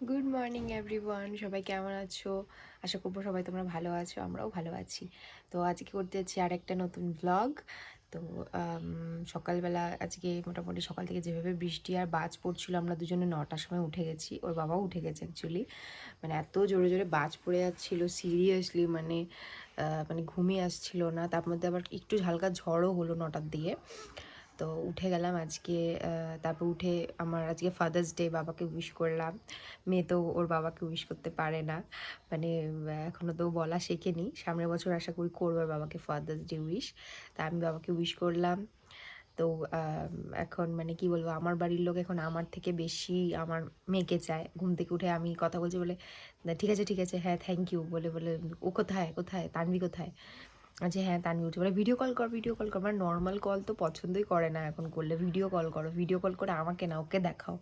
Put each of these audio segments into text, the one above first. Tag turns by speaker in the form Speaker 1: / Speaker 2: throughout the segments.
Speaker 1: Good morning everyone সবাই কেমন আছো? আশা করব সবাই তোমরা ভালো আছো, আমরাও ভালো আছি। তো আজকে করতে যাচ্ছি আর একটা নতুন ব্লগ তো সকালবেলা আজকে মোটামুটি সকাল থেকে যেভাবে বৃষ্টি আর বাজ পড়ছিল, আমরা দুজনে নটার সময় উঠে গেছি। ওর বাবাও উঠে গেছে অ্যাকচুয়ালি মানে এত জোরে জোরে বাজ পড়ে যাচ্ছিল সিরিয়াসলি মানে মানে ঘুমিয়ে আসছিল না। তার মধ্যে আবার একটু হালকা ঝড়ও হলো নটার দিকে। তো উঠে গেলাম আজকে তারপর উঠে আমার আজকে ফাদার্স ডে বাবাকে উইশ করলাম। মেয়ে তো ওর বাবাকে উইশ করতে পারে না। মানে এখনও তো বলা শেখেনি। সামনের বছর আশা করি করবে বাবাকে ফাদার্স ডে উইশ তা আমি বাবাকে উইশ করলাম। তো এখন মানে কি বলব, আমার বাড়ির লোক এখন আমার থেকে বেশি আমার মেয়েকে চায়। ঘুম থেকে উঠে আমি কথা বলছি বলে ঠিক আছে ঠিক আছে হ্যাঁ থ্যাংক ইউ বলে বলে, ও কোথায় কোথায়? তানবি কোথায়? আচ্ছা হ্যাঁ তানভি উঠে বলে ভিডিও কল কর ভিডিও কল কর। মানে নর্মাল কল তো পছন্দই করে না এখন করলে। ভিডিও কল করো ভিডিও কল করে আমাকে না, ওকে দেখাও,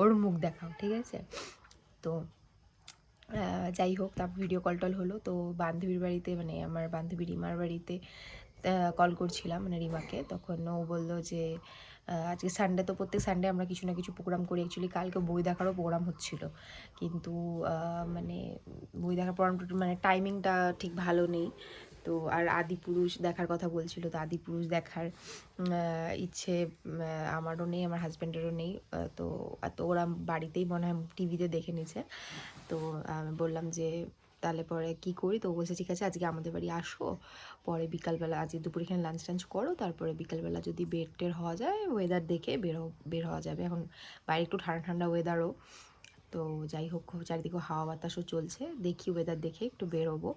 Speaker 1: ওর মুখ দেখাও, ঠিক আছে? তো যাই হোক তার ভিডিও কল টল হলো। তো বান্ধবীর বাড়িতে মানে আমার বান্ধবী রিমার বাড়িতে কল করছিলাম মানে রিমাকে। তখন ও বলল যে আজকে সানডে তো প্রত্যেক সানডে আমরা কিছু না কিছু প্রোগ্রাম করি। অ্যাকচুয়ালি কালকে বই দেখারও প্রোগ্রাম হচ্ছিল। কিন্তু মানে বই দেখার প্রোগ্রামটা মানে টাইমিংটা ঠিক ভালো নেই। তো আর আদি পুরুষ দেখার কথা বলছিল, তো আদি পুরুষ দেখার ইচ্ছে আমারও নেই, আমার হাজব্যান্ডেরও নেই। তো তো ওরা বাড়িতেই মনে হয় টিভিতে দেখে নিছে তো আমি বললাম যে তাহলে পরে কি করি? তো বলছে, ঠিক আছে, আজকে আমাদের বাড়ি আসো। পরে বিকালবেলা আজকে দুপুরে এখানে লাঞ্চ টাঞ্চ করো। তারপরে বিকালবেলা যদি বেড টের হওয়া যায় ওয়েদার দেখে বের বের হওয়া যাবে। এখন বাইরে একটু ঠান্ডা ঠান্ডা ওয়েদারও তো যাই হোক, চারিদিকে হাওয়া বাতাসও চলছে। দেখি ওয়েদার দেখে একটু বেরোবো।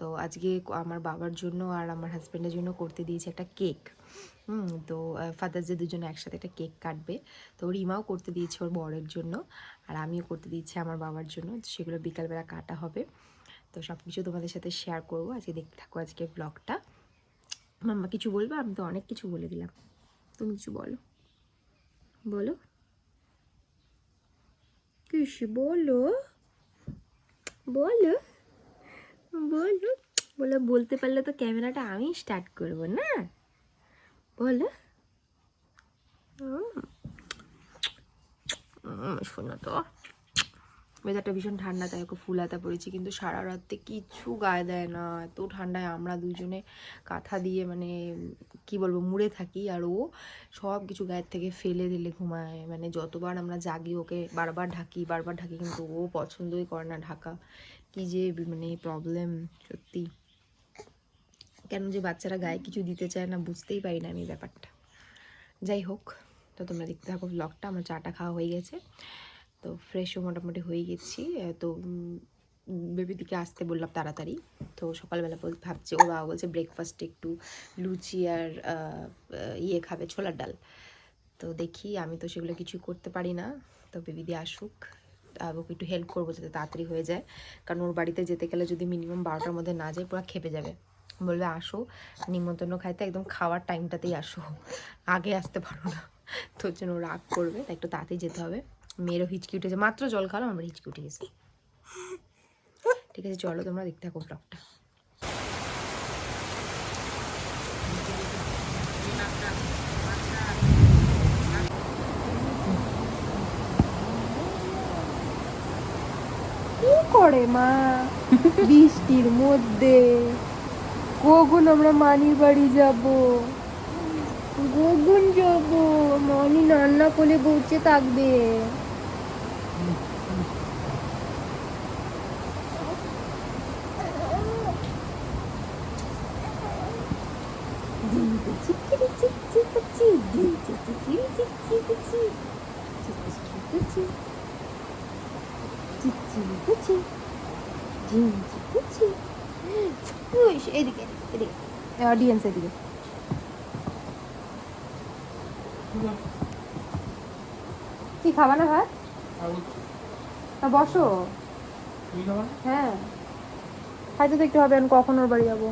Speaker 1: তো আজকে আমার বাবার জন্য আর আমার হাজব্যান্ডের জন্য করতে দিয়েছি একটা কেক হুম, তো ফাদার্স ডে দুজনে একসাথে একটা কেক কাটবে। তো রিমাও করতে দিয়েছে ওর বরের জন্য। আর আমিও করতে দিচ্ছি আমার বাবার জন্য। সেগুলো বিকালবেলা কাটা হবে। তো সব কিছু তোমাদের সাথে শেয়ার করব। আজকে দেখতে থাকো আজকে ব্লগটা মাম্মা কিছু বলবে? আমি তো অনেক কিছু বলে দিলাম। তুমি কিছু বলো। বলো। কিছু বলো। বলো। বলো। বলো, বলতে পারলে তো ক্যামেরাটা আমি স্টার্ট করব, না? বলো। শোনো তো। ওয়েদারটা ভীষণ ঠান্ডা তাই ওকে ফুল হাতা পড়েছি, কিন্তু সারা রাতে কিচ্ছু গায়ে দেয় না। এত ঠান্ডায় আমরা দুজনে কাঁথা দিয়ে মানে কি বলব, মুড়ে থাকি, আর ও সব কিছু গায়ের থেকে ফেলে দিলে ঘুমায়। মানে যতবার আমরা জাগি, ওকে বারবার ঢাকি বারবার ঢাকি, কিন্তু ও পছন্দই করে না ঢাকা। কি যে মানে প্রবলেম সত্যি। কেন যে বাচ্চারা গায়ে কিছু দিতে চায় না, বুঝতেই পারি না আমি ব্যাপারটা। যাই হোক, তো তোমরা দেখতে থাকো ব্লগটা আমার চাটা খাওয়া হয়ে গেছে। তো ফ্রেশও মোটামুটি হয়ে গেছি। তো বেবির দিকে আসতে বললাম তাড়াতাড়ি। তো সকালবেলা বল, ভাবছে ও বাবা বলছে ব্রেকফাস্টে একটু লুচি আর ইয়ে খাবে, ছোলার ডাল। তো দেখি, আমি তো সেগুলো কিছু করতে পারি না। তো বেবিদি আসুক ওকে একটু হেল্প করব যাতে তাড়াতাড়ি হয়ে যায়। কারণ ওর বাড়িতে যেতে গেলে যদি মিনিমাম বারোটার মধ্যে না যায়, পুরো খেপে যাবে। বলবে, আসো, নিমন্ত্রণ খাইতে একদম খাওয়ার টাইমটাতেই আসো। আগে আসতে পারো না। তোর জন্য রাগ করবে, তাই একটু তাড়াতাড়ি যেতে হবে। মেয়েরও হিচকি উঠেছে। মাত্র জল খাওয়ালাম, আমার হিচকি উঠে গেছে। ঠিক আছে, চলো তোমরা দেখতে থাকো ব্লগটা। করে মা? বৃষ্টির মধ্যে কখন আমরা মানির বাড়ি যাব। কখন যাব, মানি রান্না করে বসে থাকবে। এদিকে এদিকে অডিয়েন্স এদিকে। কি খাবা না ভাত? তা বসো। হ্যাঁ। খাইতে তো একটু হবে আমি কখন ওর বাড়ি যাব?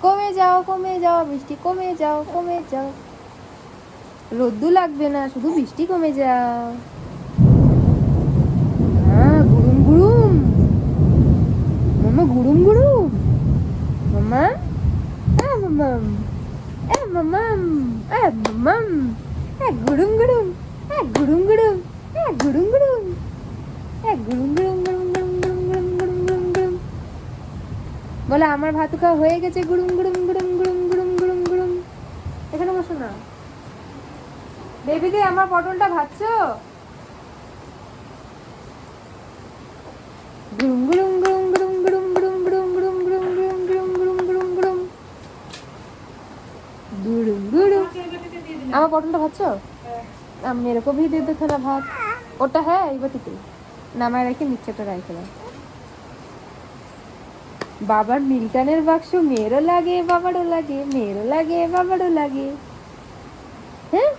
Speaker 1: কমে যাও কমে যাও বৃষ্টি কমে যাও কমে যাও। রোদ্দু লাগবে না শুধু বৃষ্টি কমে যাও। হ্যাঁ গুরুম গুরুম মামা গুরুম গুরুম মামা হ্যাঁ মামাম। হ্যাঁ মামাম। হ্যাঁ মামাম। হ্যাঁ গুরুম গুরুম হ্যাঁ গুরুম গুরুম হ্যাঁ গুরুম গুরুম এ, গুরুম গুরুম গুরুম বলে আমার ভাত খাওয়া হয়ে গেছে গুড়ুম গুড়ুম গুড়ুম গুড়ুম গুড়ুম গুড়ুম গুড়ুম এখানে বসো না বেবিদি আমার পটলটা ভাজছ গুড়ুম গুড়ুম গুড়ুম গুড়ুম গুড়ুম গুড়ুম গুড়ুম গুড়ুম গুড়ুম গুড়ুম গুড়ুম গুড়ুম গুড়ুম গুড়ুম গুড়ুম গুড়ুম আমার পটলটা ভাজছ মেরে কো ভি দে দে ভাত ওটা হ্যাঁ এই বাটিতে নামায় রেখে নিচেটা রাখলাম বাবার মিল্টনের বাক্স মেয়েরও লাগে বাবারও লাগে মেয়েরও লাগে বাবারও লাগে। হ্যাঁ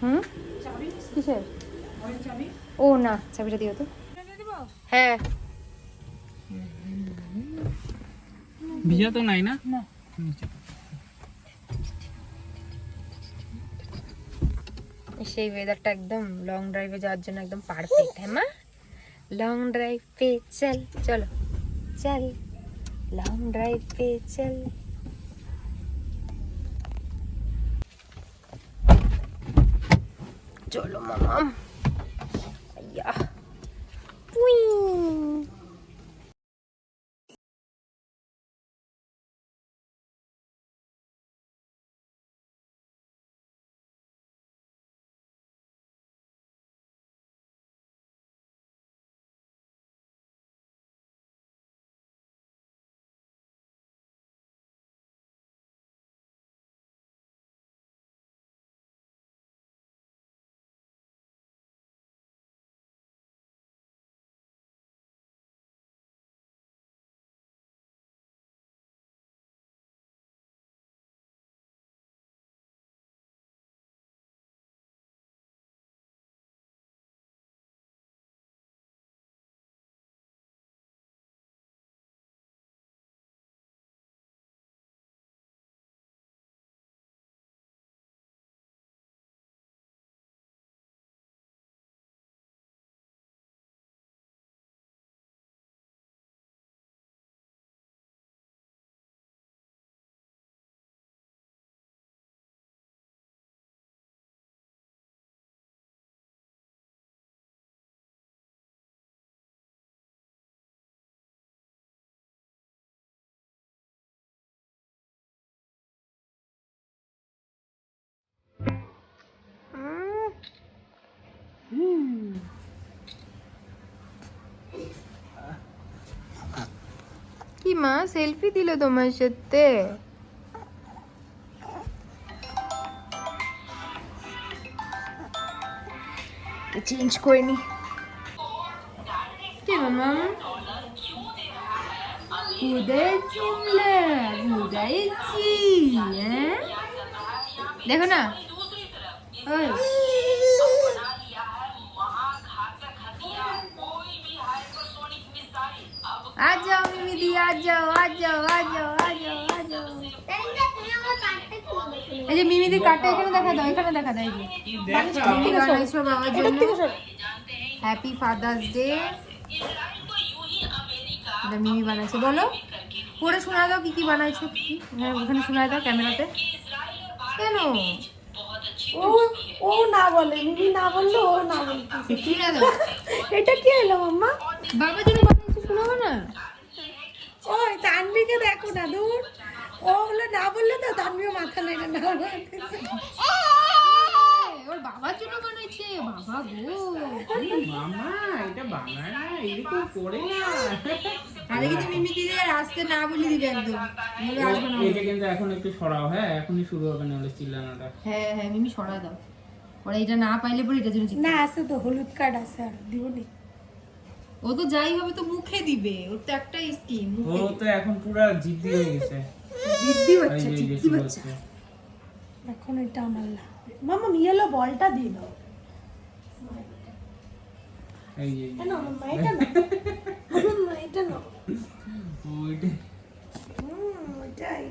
Speaker 1: হুম কিসের ও না চাবিটা দিও তো। হ্যাঁ।
Speaker 2: ভিজা তো নাই না?
Speaker 1: সেই ওয়েদারটা একদম লং ড্রাইভে যাওয়ার জন্য একদম পারফেক্ট হ্যাঁ মা? লং ড্রাইভ পে চল চলো। চল। লং ড্রাইভ পে চল। চলো মামা। Whee! কি মা? সেলফি দিল তোমার সাথে? চেঞ্জ করে নি। মামা হ্যাঁ? দেখো না। এই যে মিমি দি কাটা এখানে দেখা দাও এখানে দেখা দাও এই যে। মিমি বানাইছো বাবার জন্য হ্যাপি ফাদার্স ডে এটা মিমি বানাইছে বলো। পড়ে শোনা দাও কি কি বানাইছো কি হ্যাঁ ওখানে শোনা দাও ক্যামেরাতে। কেন?
Speaker 3: ও ও না বলে মিমি না বললে ও না বলতে
Speaker 1: দাও
Speaker 3: এটা কি হলো মাম্মা?
Speaker 1: বাবার জন্য বানাইছো শোনাবো না?
Speaker 3: তানবিকে দেখো না দূর ও বলে না বললে তো তানবিও মাথা নেড়ে না
Speaker 1: ওর বাবার জন্য বানাইছে বাবা গো।
Speaker 2: মামা এটা বানায় না এরকম করে না।
Speaker 1: আরে কিন্তু মিমি দিদি আসতে না বলে দিবে একদম। বলে আসবে না
Speaker 2: এটা কিন্তু এখন একটু সরাও হ্যাঁ এখনই শুরু হবে নাহলে চিল্লানোটা।
Speaker 1: হ্যাঁ হ্যাঁ মিমি সরা দাও। ওরা এটা না পাইলে পরে এটা জন্য
Speaker 3: না আছে তো হলুদ কার্ড আছে আর দিবনি
Speaker 1: ও তো যাই হবে তো মুখে দিবে ওর তো একটাই স্কিম
Speaker 2: ও তো এখন পুরা জিদ্দি হয়ে গেছে।
Speaker 3: জিদ্দি বাচ্চা
Speaker 2: যে
Speaker 3: জিদ্দি বাচ্চা এখন এটা আমার না মামা ইয়েলো বলটা দিয়ে দাও।
Speaker 2: এই যে এই।
Speaker 3: কেন মামা এটা না মামা এটা না
Speaker 2: ওইটা
Speaker 3: হুম ওইটাই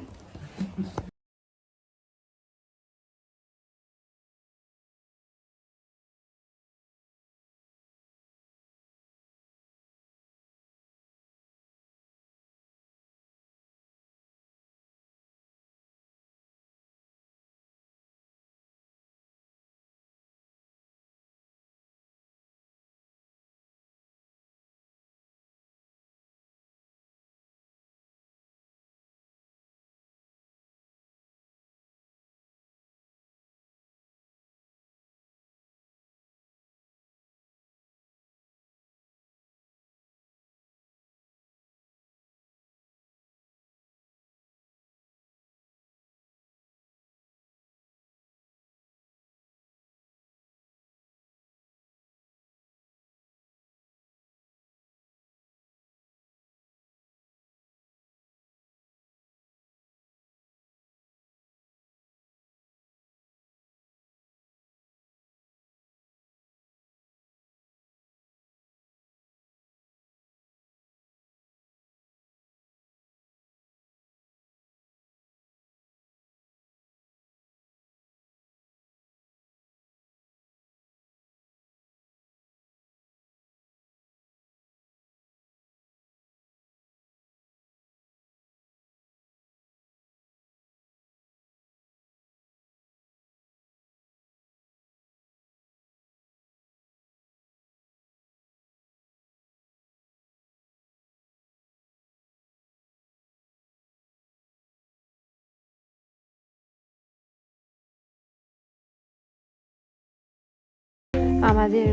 Speaker 1: আমাদের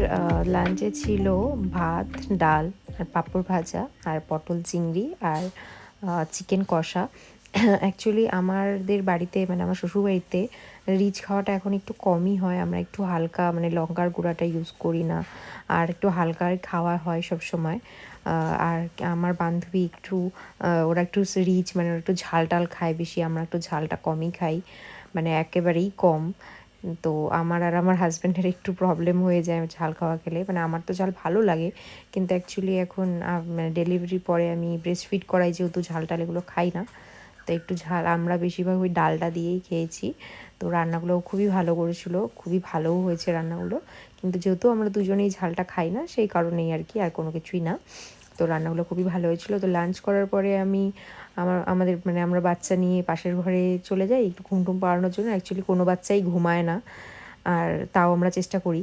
Speaker 1: লাঞ্চে ছিল ভাত, ডাল, আর পাঁপড় ভাজা, আর পটল চিংড়ি, আর চিকেন কষা। অ্যাকচুয়ালি আমাদের বাড়িতে মানে আমার শ্বশুরবাড়িতে, রিচ খাওয়াটা এখন একটু কমই হয়। আমরা একটু হালকা মানে লঙ্কার গুঁড়াটা ইউজ করি না। আর একটু হালকা খাওয়া হয় সব সময়। আর আমার বান্ধবী একটু ওরা একটু রিচ মানে ওরা একটু ঝাল টাল খায় বেশি, আমরা একটু ঝালটা কমই খাই। মানে একেবারেই কম। তো আমার আর আমার হাজব্যান্ডের একটু প্রবলেম হয়ে যায় ঝাল খাওয়া খেলে। মানে আমার তো ঝাল ভালো লাগে, কিন্তু অ্যাকচুয়ালি এখন ডেলিভারি পরে আমি ব্রেস্ট ফিড করাই যেহেতু ঝাল টাল এগুলো খাই না, তো একটু ঝাল, আমরা বেশিরভাগ ওই ডালটা দিয়েই খেয়েছি। তো রান্নাগুলো খুবই ভালো করেছিল, খুবই ভালোও হয়েছে রান্নাগুলো, কিন্তু যেহেতু আমরা দুজনেই ঝালটা খাই না, সেই কারণেই আর কি, আর কোনো কিছুই না। তো রান্নাগুলো খুবই ভালো হয়েছিল। তো লাঞ্চ করার পরে আমি আমার, আমাদের মানে আমরা বাচ্চা নিয়ে পাশের ঘরে চলে যাই, একটু ঘুম টুম পাড়ানোর জন্য। অ্যাকচুয়ালি কোনো বাচ্চাই ঘুমায় না, আর তাও আমরা চেষ্টা করি।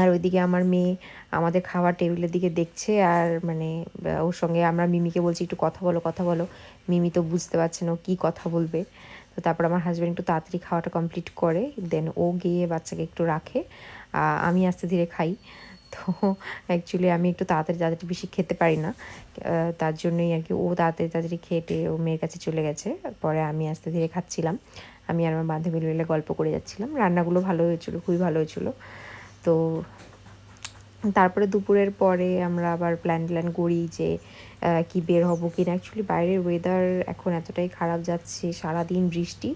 Speaker 1: আর ওইদিকে আমার মেয়ে আমাদের খাওয়ার টেবিলের দিকে দেখছে, আর মানে ওর সঙ্গে আমরা মিমিকে বলছি, একটু কথা বলো কথা বলো। মিমি তো বুঝতে পারছে না কী কথা বলবে। তো তারপর আমার হাজব্যান্ড একটু তাড়াতাড়ি খাওয়াটা কমপ্লিট করে দেন ও গিয়ে বাচ্চাকে একটু রাখে। আমি আস্তে ধীরে খাই। তো অ্যাকচুয়ালি আমি একটু তাড়াতাড়ি তাড়াতাড়ি বেশি খেতে পারি না। তার জন্যই আর কি ও তাড়াতাড়ি তাড়াতাড়ি খেটে ও মেয়ের কাছে চলে গেছে। পরে আমি আস্তে, ধীরে খাচ্ছিলাম। আমি আর আমার বান্ধবী মিলে গল্প করে যাচ্ছিলাম। রান্নাগুলো ভালো হয়েছিল, খুবই ভালো হয়েছিল। তো তারপরে দুপুরের পরে আমরা আবার প্ল্যান প্ল্যান করি যে কি বের হব কি না অ্যাকচুয়ালি বাইরের ওয়েদার এখন এতটাই খারাপ যাচ্ছে, সারাদিন বৃষ্টি।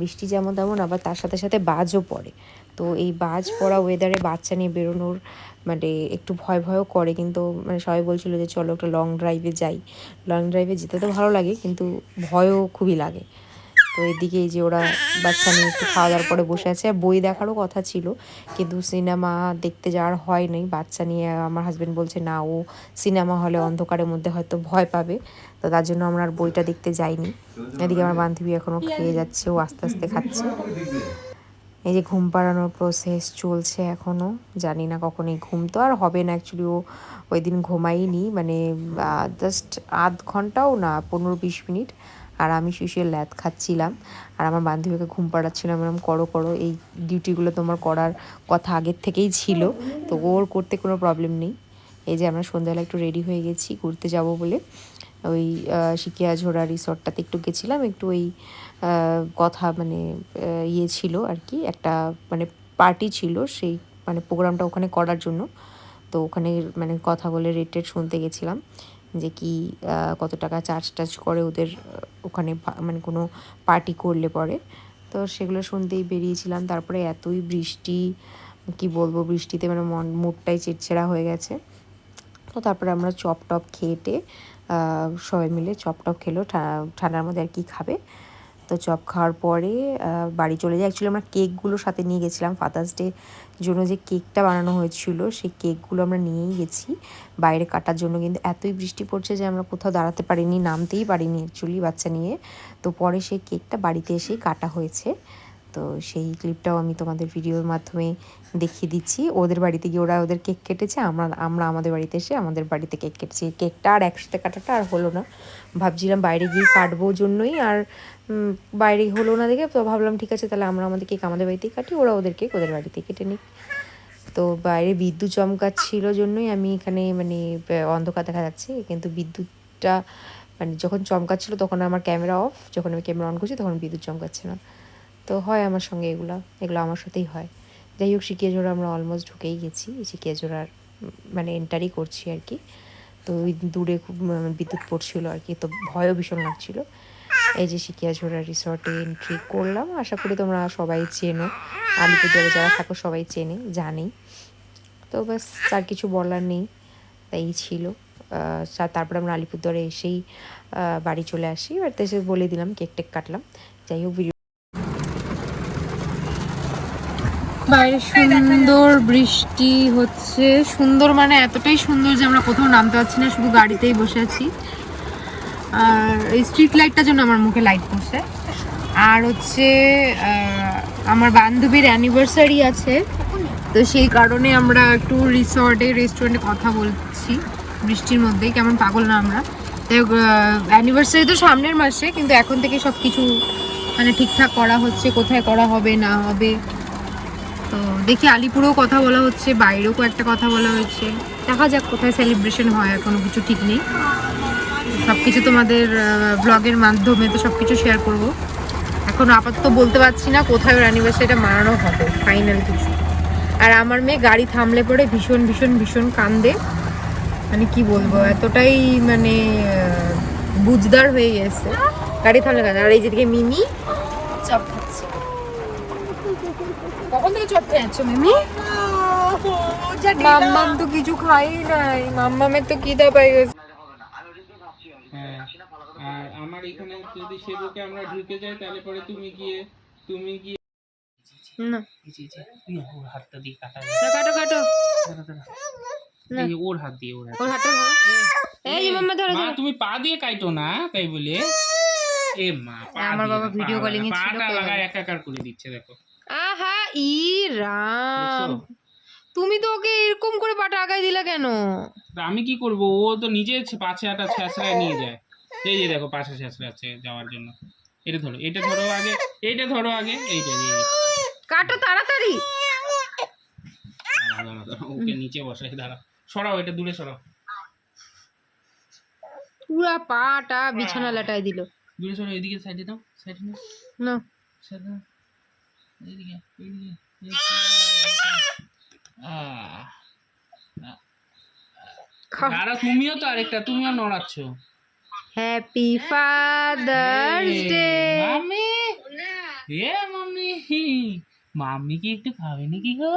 Speaker 1: বৃষ্টি যেমন তেমন, আবার তার সাথে সাথে বাজও পড়ে। তো এই বাজ পড়া ওয়েদারে বাচ্চা নিয়ে বেরোনোর মানে একটু ভয় ভয়ও করে, কিন্তু মানে সবাই বলছিল যে চলো একটা লং ড্রাইভে যাই। লং ড্রাইভে যেতে তো ভালো লাগে, কিন্তু ভয়ও খুবই লাগে। তো এদিকে যে ওরা বাচ্চা নিয়ে একটু খাওয়া দাওয়ার পরে বসে আছে, আর বই দেখারও কথা ছিল, কিন্তু সিনেমা দেখতে যাওয়ার হয় নাই। বাচ্চা নিয়ে আমার হাজব্যান্ড বলছে, না, ও সিনেমা হলে অন্ধকারের মধ্যে হয়তো ভয় পাবে। তো তার জন্য আমরা আর বইটা দেখতে যাইনি। এদিকে আমার বান্ধবী এখনও খেয়ে যাচ্ছে, ও আস্তে আস্তে খাচ্ছে। এই যে ঘুম পাড়ানোর প্রসেস চলছে এখনও জানি না কখন এই ঘুম তো আর হবে না অ্যাকচুয়ালি ও ওই দিন ঘুমাইনি মানে জাস্ট আধ ঘন্টাও না, পনেরো বিশ মিনিট, আর আমি শুষে ল্যাদ খাচ্ছিলাম, আর আমার বান্ধবীকে ঘুম পাড়াচ্ছিলাম এরকম করো করো, এই ডিউটিগুলো তোমার করার কথা আগের থেকেই ছিল, তো ওর করতে কোনো প্রবলেম নেই। এই যে আমরা সন্ধ্যাবেলা একটু রেডি হয়ে গেছি, ঘুরতে যাব বলে ওই আহ, সিকিয়া ঝোড়া রিসর্টটাতে একটু গেছিলাম একটু ওই কথা মানে ইয়ে ছিল আর কি একটা মানে পার্টি ছিল সেই মানে প্রোগ্রামটা ওখানে করার জন্য। তো ওখানে মানে কথা বলে রেট টেট শুনতে গেছিলাম যে কি কত টাকা চার্জ টার্জ করে ওদের ওখানে মানে কোনো পার্টি করলে পরে। তো সেগুলো শুনতেই বেরিয়েছিলাম তারপরে এতই বৃষ্টি কি বলব বৃষ্টিতে মানে মন মুডটাই চিড়ছেড়া হয়ে গেছে। তো তারপরে আমরা চপ টপ খেয়েটে সবাই মিলে চপ টপ খেলো ঠান্ডার মধ্যে আর কি খাবে। তো চপ খাওয়ার পরে বাড়ি চলে যাই অ্যাকচুয়ালি আমরা কেকগুলো সাথে নিয়ে গেছিলাম। ফাদার্স ডে জন্য যে কেকটা বানানো হয়েছিল, সেই কেকগুলো আমরা নিয়েই গেছি। বাইরে কাটার জন্য কিন্তু এতই বৃষ্টি পড়ছে যে আমরা কোথাও দাঁড়াতে পারিনি, নামতেই পারিনি অ্যাকচুয়ালি বাচ্চা নিয়ে। তো পরে সেই কেকটা বাড়িতে এসেই কাটা হয়েছে। তো সেই ক্লিপটাও আমি তোমাদের ভিডিওর মাধ্যমে দেখিয়ে দিচ্ছি। ওদের বাড়িতে গিয়ে ওরা ওদের কেক কেটেছে। আমরা আমরা আমাদের বাড়িতে এসে আমাদের বাড়িতে কেক কেটেছি। কেকটা আর একসাথে কাটাটা আর হলো না। ভাবছিলাম বাইরে গিয়ে কাটবো জন্যই আর বাইরে হলো না দেখে তো ভাবলাম ঠিক আছে তাহলে আমরা আমাদের কেক আমাদের বাড়িতেই কাটি, ওরা ওদের কেক ওদের বাড়িতে কেটে নিই তো বাইরে বিদ্যুৎ চমকাচ্ছিল জন্যই আমি এখানে মানে অন্ধকার দেখা যাচ্ছে। কিন্তু বিদ্যুৎটা মানে যখন চমকাচ্ছিল তখন আমার ক্যামেরা অফ। যখন আমি ক্যামেরা অন করছি তখন বিদ্যুৎ চমকাচ্ছে না। তো হয় আমার সঙ্গে এগুলো এগুলো আমার সাথেই হয়। যাই হোক শিকিয়ে জোড়া আমরা অলমোস্ট ঢুকেই গেছি। শিকিয়ে জোড়ার মানে এন্টারই করছি আর কি। তো ওই দূরে খুব বিদ্যুৎ পড়ছিল আর কি। তো ভয়ও ভীষণ লাগছিল। এই যে শিকিয়া ঝোড়া রিসর্টে এন্ট্রি করলাম। আশা করি তোমরা সবাই চেনো। আলিপুরদুয়ারে যারা থাকো, সবাই চেনে, জানেই। তো ব্যাস, আর কিছু বলার নেই। তাই ছিল। তারপরে আমরা আলিপুরদুয়ারে এসেই বাড়ি চলে আসি। বাড়িতে এসে বলে দিলাম কেক টেক কাটলাম। যাই হোক ভিডিও বাইরে সুন্দর বৃষ্টি হচ্ছে। সুন্দর মানে এতটাই সুন্দর যে আমরা কোথাও নামতে পারছি না, শুধু গাড়িতেই বসে আছি। আর এই স্ট্রিট লাইটটার জন্য আমার মুখে লাইট পড়ছে। আর হচ্ছে আমার বান্ধবীর অ্যানিভার্সারি আছে। তো সেই কারণে আমরা একটু রিসর্টে রেস্টুরেন্টে কথা বলছি বৃষ্টির মধ্যেই। কেমন পাগল না আমরা। তাই অ্যানিভার্সারি তো সামনের মাসে, কিন্তু এখন থেকে সব কিছু মানে ঠিকঠাক করা হচ্ছে, কোথায় করা হবে, না হবে। তো দেখি আলিপুরেও কথা বলা হচ্ছে, বাইরেও কয়েকটা কথা বলা হয়েছে। দেখা যাক কোথায় সেলিব্রেশন হয়, এখনও কিছু ঠিক নেই। সব কিছু তোমাদের ব্লগের মাধ্যমে তো সব কিছু শেয়ার করব। এখন আপাতত বলতে পারছি না কোথায় ওর অ্যানিভার্সারিটা মানানো হবে ফাইনাল কিছু। আর আমার মেয়ে গাড়ি থামলে পরে ভীষণ ভীষণ ভীষণ কান্দে। মানে কি বলব, এতটাই মানে বুঝদার হয়ে গেছে। গাড়ি থামলে কান্দে। আর এই যেদিকে মিমি, চপ মিমি? মাম্মাম তো কিছু খাই নাই মাম্মামের তো পাই গেছে।
Speaker 2: হ্যাঁ আর আমার এখানে যদি সেবকে আমরা ঢুকে যাই তাহলে পরে তুমি গিয়ে তুমি গিয়ে
Speaker 1: না।
Speaker 2: জি, জি, জি, ওর হাতটা দিয়ে কাটা
Speaker 1: কাটো কাটো।
Speaker 2: দাঁড়া, দাঁড়া।
Speaker 1: না।
Speaker 2: এই ওর হাত দিয়ে ওর হাত
Speaker 1: ওর হাতটা ধরো। এই মাম্মা ধরো
Speaker 2: মা তুমি পা দিয়ে কাটো না তাই বলে? এ মা পা
Speaker 1: আমার বাবা
Speaker 2: ভিডিও
Speaker 1: কলিং এ ছিল,
Speaker 2: পাটা লাগায় একাকার করে দিচ্ছে দেখো।
Speaker 1: ই রাম তুমি তো ওকে এরকম করে পাটা আগায় দিলা কেন?
Speaker 2: আমি কি করব? ও তো নিজে পাছে আটা ছেঁচড়ায় নিয়ে যায়। এই যে দেখো পাছে ছেঁচড়াচ্ছে যাওয়ার জন্য। এটা ধরো এটা ধরো আগে এইটা ধরো আগে এইটা এই যে।
Speaker 1: কাটো তাড়াতাড়ি।
Speaker 2: ওকে নিচে বসাই দাঁড়াও সরাও এটা দূরে সরাও।
Speaker 1: পুরা পাটা বিছানা লাটাই দিল।
Speaker 2: দূরে সরাও এদিকে সাইডে দাও সাইডে নাও
Speaker 1: না।
Speaker 2: সাইডে
Speaker 1: খা-
Speaker 2: দাঁড়া তুমিও তো আরেকটা তুমিও নড়াচ্ছ
Speaker 1: হ্যাপি ফাদার্স ডে
Speaker 2: মামি এ মামি মাম্মি কি একটু খাবে নাকি গো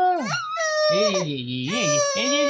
Speaker 2: এই এই এই এই